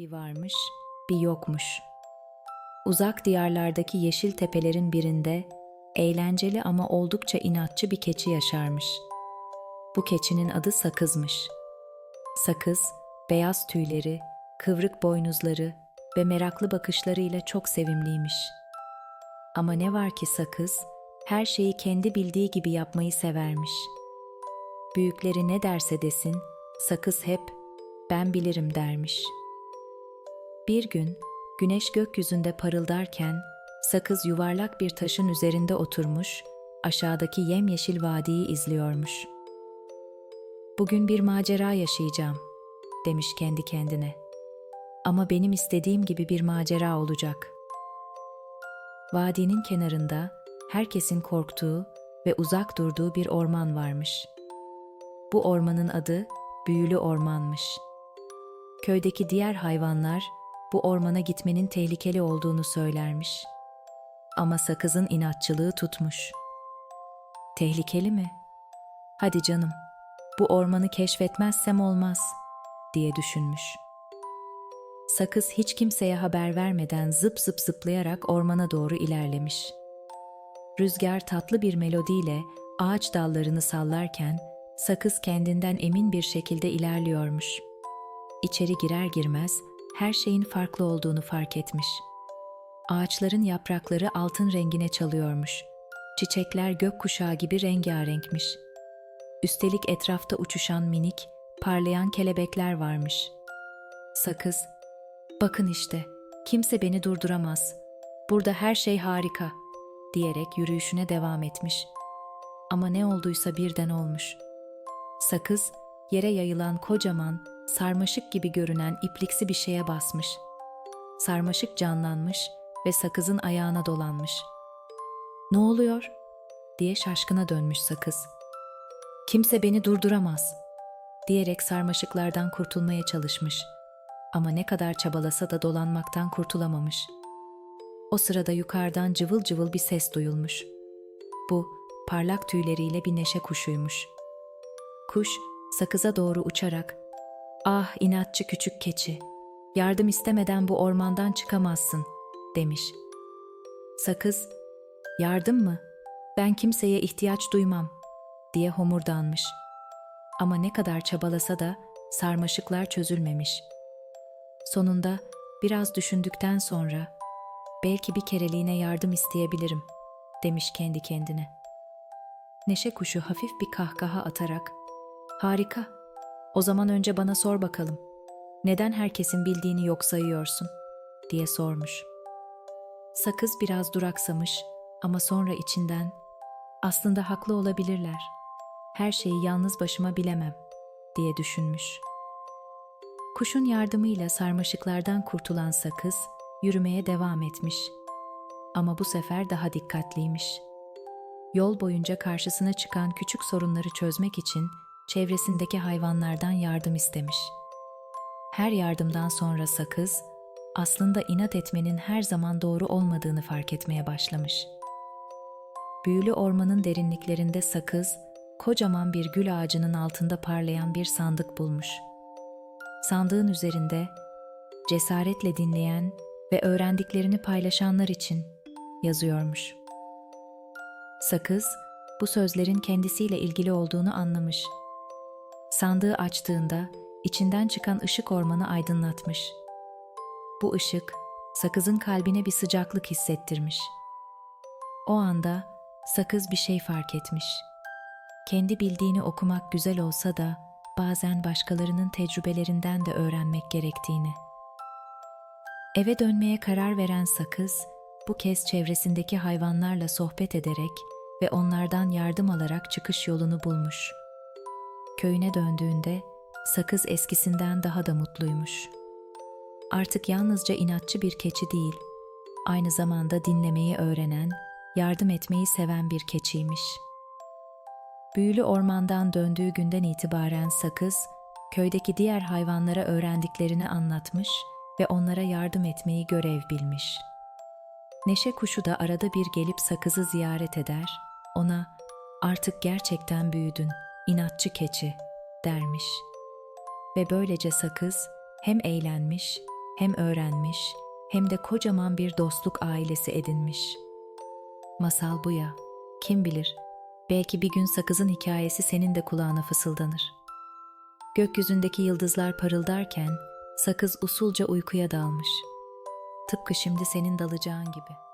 Bir varmış, bir yokmuş. Uzak diyarlardaki yeşil tepelerin birinde eğlenceli ama oldukça inatçı bir keçi yaşarmış. Bu keçinin adı Sakız'mış. Sakız, beyaz tüyleri, kıvrık boynuzları ve meraklı bakışlarıyla çok sevimliymiş. Ama ne var ki Sakız, her şeyi kendi bildiği gibi yapmayı severmiş. Büyükleri ne derse desin, Sakız hep ben bilirim dermiş. Bir gün güneş gökyüzünde parıldarken Sakız yuvarlak bir taşın üzerinde oturmuş, aşağıdaki yemyeşil vadiyi izliyormuş. Bugün bir macera yaşayacağım, demiş kendi kendine. Ama benim istediğim gibi bir macera olacak. Vadinin kenarında herkesin korktuğu ve uzak durduğu bir orman varmış. Bu ormanın adı Büyülü Ormanmış. Köydeki diğer hayvanlar bu ormana gitmenin tehlikeli olduğunu söylermiş. Ama sakızın inatçılığı tutmuş. Tehlikeli mi? Hadi canım, bu ormanı keşfetmezsem olmaz, diye düşünmüş. Sakız hiç kimseye haber vermeden zıp zıp zıplayarak ormana doğru ilerlemiş. Rüzgar tatlı bir melodiyle ağaç dallarını sallarken sakız kendinden emin bir şekilde ilerliyormuş. İçeri girer girmez her şeyin farklı olduğunu fark etmiş. Ağaçların yaprakları altın rengine çalıyormuş. Çiçekler gökkuşağı gibi rengarenkmiş. Üstelik etrafta uçuşan minik, parlayan kelebekler varmış. Sakız, bakın işte, kimse beni durduramaz. Burada her şey harika, diyerek yürüyüşüne devam etmiş. Ama ne olduysa birden olmuş. Sakız, yere yayılan kocaman, sarmaşık gibi görünen ipliksi bir şeye basmış. Sarmaşık canlanmış ve sakızın ayağına dolanmış. Ne oluyor? diye şaşkına dönmüş sakız. Kimse beni durduramaz diyerek sarmaşıklardan kurtulmaya çalışmış. Ama ne kadar çabalasa da dolanmaktan kurtulamamış. O sırada yukarıdan cıvıl cıvıl bir ses duyulmuş. Bu parlak tüyleriyle bir neşe kuşuymuş. Kuş sakıza doğru uçarak "Ah inatçı küçük keçi, yardım istemeden bu ormandan çıkamazsın." demiş. Sakız, "Yardım mı? Ben kimseye ihtiyaç duymam." diye homurdanmış. Ama ne kadar çabalasa da sarmaşıklar çözülmemiş. Sonunda biraz düşündükten sonra belki bir kereliğine yardım isteyebilirim demiş kendi kendine. Neşe kuşu hafif bir kahkaha atarak "Harika. O zaman önce bana sor bakalım. Neden herkesin bildiğini yok sayıyorsun?" diye sormuş. Sakız biraz duraksamış ama sonra içinden aslında haklı olabilirler. Her şeyi yalnız başıma bilemem diye düşünmüş. Kuşun yardımıyla sarmaşıklardan kurtulan sakız yürümeye devam etmiş. Ama bu sefer daha dikkatliymiş. Yol boyunca karşısına çıkan küçük sorunları çözmek için çevresindeki hayvanlardan yardım istemiş. Her yardımdan sonra sakız aslında inat etmenin her zaman doğru olmadığını fark etmeye başlamış. Büyülü ormanın derinliklerinde sakız, kocaman bir gül ağacının altında parlayan bir sandık bulmuş. Sandığın üzerinde cesaretle dinleyen ve öğrendiklerini paylaşanlar için yazıyormuş. Sakız, bu sözlerin kendisiyle ilgili olduğunu anlamış. Sandığı açtığında içinden çıkan ışık ormanı aydınlatmış. Bu ışık, sakızın kalbine bir sıcaklık hissettirmiş. O anda sakız bir şey fark etmiş. Kendi bildiğini okumak güzel olsa da bazen başkalarının tecrübelerinden de öğrenmek gerektiğini. Eve dönmeye karar veren sakız, bu kez çevresindeki hayvanlarla sohbet ederek ve onlardan yardım alarak çıkış yolunu bulmuş. Köyüne döndüğünde sakız eskisinden daha da mutluymuş. Artık yalnızca inatçı bir keçi değil, aynı zamanda dinlemeyi öğrenen, yardım etmeyi seven bir keçiymiş. Büyülü ormandan döndüğü günden itibaren sakız, köydeki diğer hayvanlara öğrendiklerini anlatmış ve onlara yardım etmeyi görev bilmiş. Neşe kuşu da arada bir gelip sakızı ziyaret eder, ona artık gerçekten büyüdün, inatçı keçi dermiş. Ve böylece sakız hem eğlenmiş hem öğrenmiş hem de kocaman bir dostluk ailesi edinmiş. Masal bu ya. Kim bilir? Belki bir gün sakızın hikayesi senin de kulağına fısıldanır. Gökyüzündeki yıldızlar parıldarken sakız usulca uykuya dalmış. Tıpkı şimdi senin dalacağın gibi.''